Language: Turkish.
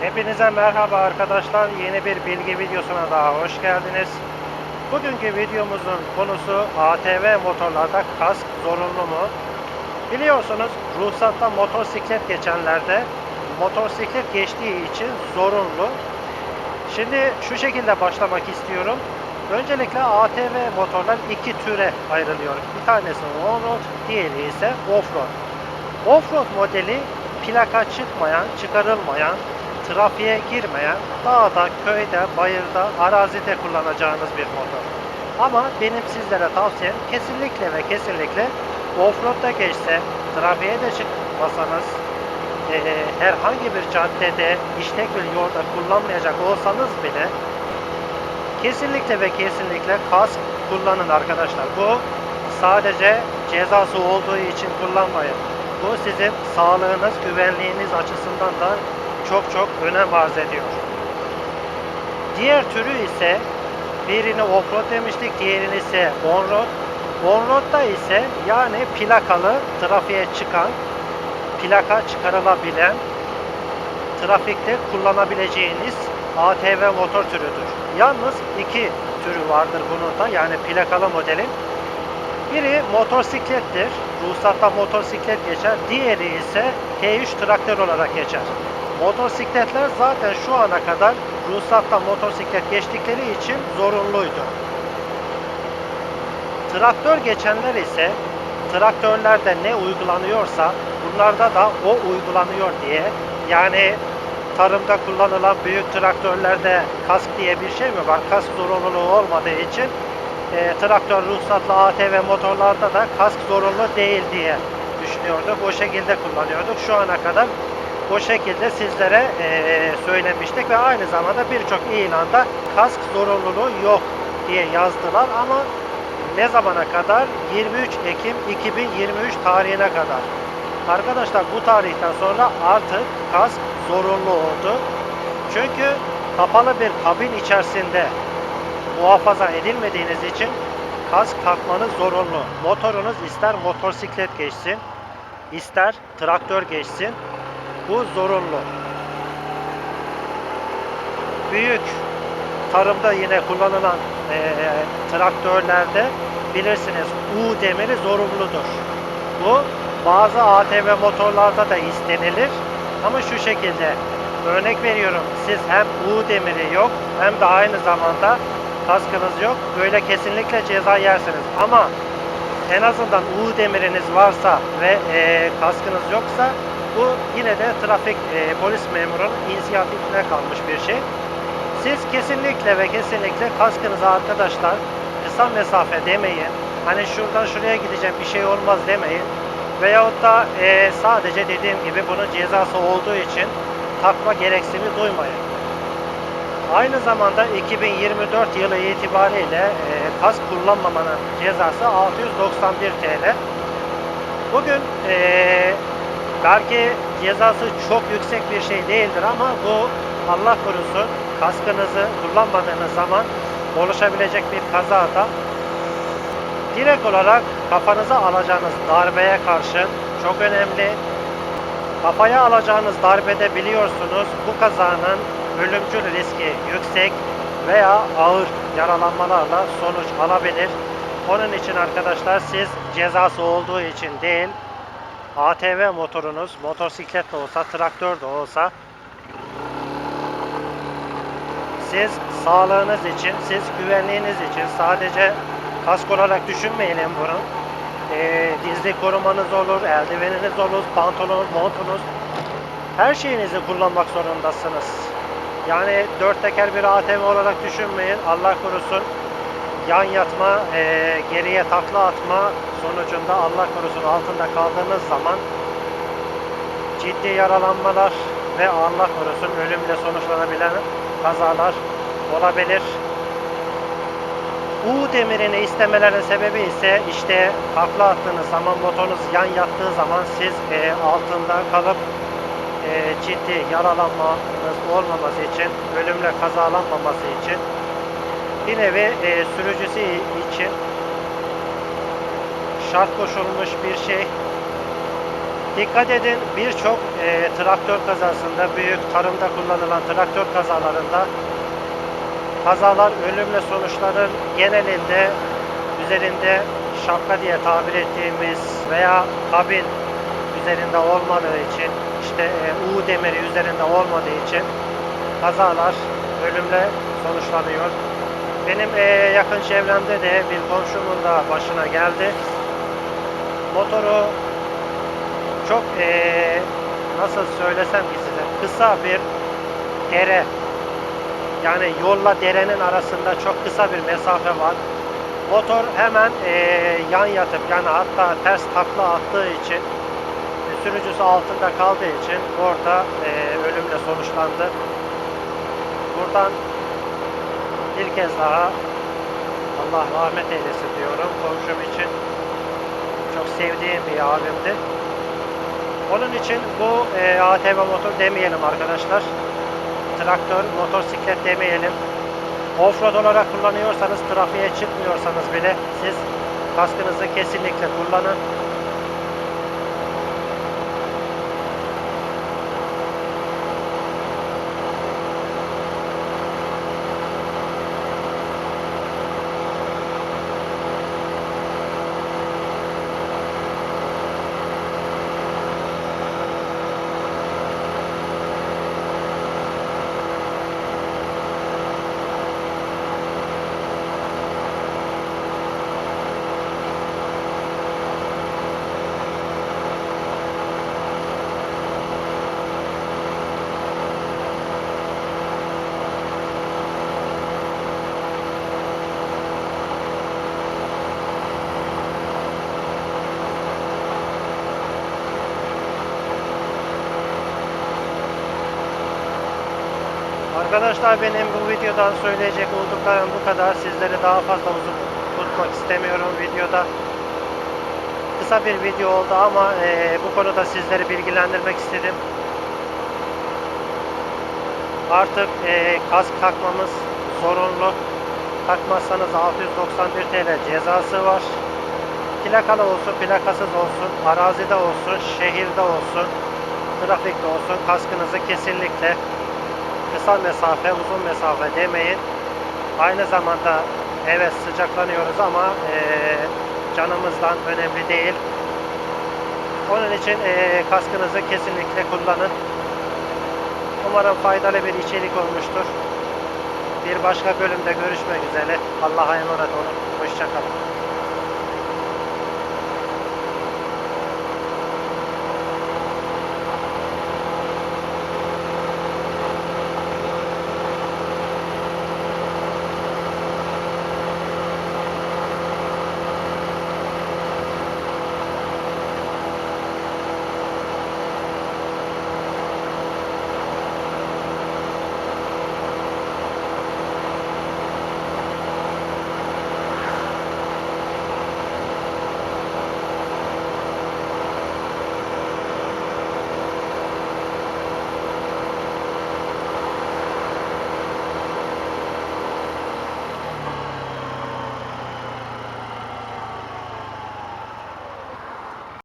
Hepinize merhaba arkadaşlar. Yeni bir bilgi videosuna daha hoş geldiniz. Bugünkü videomuzun konusu ATV motorlarda kask zorunlu mu? Biliyorsunuz ruhsatta motosiklet geçenlerde motosiklet geçtiği için zorunlu. Şimdi şu şekilde başlamak istiyorum. Öncelikle ATV motorlar iki türe ayrılıyor. Bir tanesi on-road, diğeri ise off-road. Offroad modeli plaka çıkmayan, çıkarılmayan, trafiğe girmeyen, dağda, köyde, bayırda, arazide kullanacağınız bir motor. Ama benim sizlere tavsiyem kesinlikle ve kesinlikle offroad'da geçse, trafiğe de çıkmasanız, eee, herhangi bir caddede, işlek bir yolda kullanmayacak olsanız bile kesinlikle ve kesinlikle kask kullanın arkadaşlar. Bu sadece cezası olduğu için kullanmayın. Bu sizin sağlığınız, güvenliğiniz açısından da çok çok önem arz ediyor. Diğer türü ise birini offroad demiştik, diğerini ise onroad. Onroad'da ise yani plakalı trafiğe çıkan, plaka çıkarılabilen, trafikte kullanabileceğiniz ATV motor türüdür. Yalnız iki türü vardır bunun da yani plakalı modelin. Biri motosiklettir. Ruhsatta motosiklet geçer. Diğeri ise T3 traktör olarak geçer. Motosikletler zaten şu ana kadar ruhsatta motosiklet geçtikleri için zorunluydu. Traktör geçenler ise traktörlerde ne uygulanıyorsa bunlarda da o uygulanıyor diye yani tarımda kullanılan büyük traktörlerde kask diye bir şey mi var? Kask zorunluluğu olmadığı için e, traktör ruhsatlı ATV motorlarda da kask zorunlu değil diye düşünüyorduk. O şekilde kullanıyorduk. Şu ana kadar o şekilde sizlere e, söylemiştik ve aynı zamanda birçok ilanda kask zorunluluğu yok diye yazdılar ama ne zamana kadar? 23 Ekim 2023 tarihine kadar. Arkadaşlar bu tarihten sonra artık kask zorunlu oldu. Çünkü kapalı bir kabin içerisinde muhafaza edilmediğiniz için kask takmanız zorunlu. Motorunuz ister motosiklet geçsin, ister traktör geçsin. Bu zorunlu. Büyük tarımda yine kullanılan eee, traktörlerde bilirsiniz U demiri zorunludur. Bu bazı ATV motorlarda da istenilir ama şu şekilde örnek veriyorum siz hem U demiri yok hem de aynı zamanda kaskınız yok böyle kesinlikle ceza yersiniz ama en azından U demiriniz varsa ve eee, kaskınız yoksa bu yine de trafik eee, polis memurunun inisiyatifine kalmış bir şey. Siz kesinlikle ve kesinlikle kaskınıza arkadaşlar kısa mesafe demeyin. Hani şuradan şuraya gideceğim bir şey olmaz demeyin. Veyahut da eee, sadece dediğim gibi bunun cezası olduğu için takma gereksimi duymayın. Aynı zamanda 2024 yılı itibariyle eee, kask kullanmamanın cezası 691 TL. Bugün eee, belki cezası çok yüksek bir şey değildir ama bu Allah korusun kaskınızı kullanmadığınız zaman oluşabilecek bir kazada direkt olarak kafanıza alacağınız darbeye karşı çok önemli. Kafaya alacağınız darbede biliyorsunuz bu kazanın ölümcül riski yüksek veya ağır yaralanmalarla sonuç alabilir. Onun için arkadaşlar siz cezası olduğu için değil ATV motorunuz motosiklet de olsa traktör de olsa siz sağlığınız için, siz güvenliğiniz için sadece kask olarak düşünmeyelim bunu. Ee, dizlik korumanız olur, eldiveniniz olur, pantolon, montunuz. Her şeyinizi kullanmak zorundasınız. Yani dört teker bir ATV olarak düşünmeyin. Allah korusun yan yatma, eee, geriye takla atma sonucunda Allah korusun altında kaldığınız zaman ciddi yaralanmalar ve Allah korusun ölümle sonuçlanabilen kazalar olabilir. U demirini istemelerinin sebebi ise işte takla attığınız zaman motorunuz yan yattığı zaman siz e, altında kalıp e, ciddi yaralanmanız olmaması için, ölümle kazalanmaması için bir nevi e, sürücüsü için şart koşulmuş bir şey. Dikkat edin birçok e, traktör kazasında, büyük tarımda kullanılan traktör kazalarında kazalar ölümle sonuçlanır. Genelinde üzerinde şapka diye tabir ettiğimiz veya kabin üzerinde olmadığı için işte e, U demiri üzerinde olmadığı için kazalar ölümle sonuçlanıyor. Benim e, yakın çevremde de bir komşumun da başına geldi. Motoru çok eee, nasıl söylesem ki size kısa bir dere yani yolla derenin arasında çok kısa bir mesafe var. Motor hemen eee, yan yatıp yani hatta ters takla attığı için e, sürücüsü altında kaldığı için orada eee, ölümle sonuçlandı. Buradan bir kez daha Allah rahmet eylesin diyorum komşum için. Çok sevdiğim bir abimdi. Onun için bu e, ATV motor demeyelim arkadaşlar. Traktör, motosiklet demeyelim. Offroad olarak kullanıyorsanız, trafiğe çıkmıyorsanız bile siz kaskınızı kesinlikle kullanın. Arkadaşlar benim bu videodan söyleyecek olduklarım bu kadar. Sizleri daha fazla uzun tutmak istemiyorum videoda. Kısa bir video oldu ama eee, bu konuda sizleri bilgilendirmek istedim. Artık eee, kask takmamız zorunlu. Takmazsanız 691 TL cezası var. Plakalı olsun, plakasız olsun, arazide olsun, şehirde olsun, trafikte olsun kaskınızı kesinlikle kısa mesafe, uzun mesafe demeyin. Aynı zamanda evet sıcaklanıyoruz ama eee, canımızdan önemli değil. Onun için eee, kaskınızı kesinlikle kullanın. Umarım faydalı bir içerik olmuştur. Bir başka bölümde görüşmek üzere. Allah'a emanet olun. Hoşçakalın.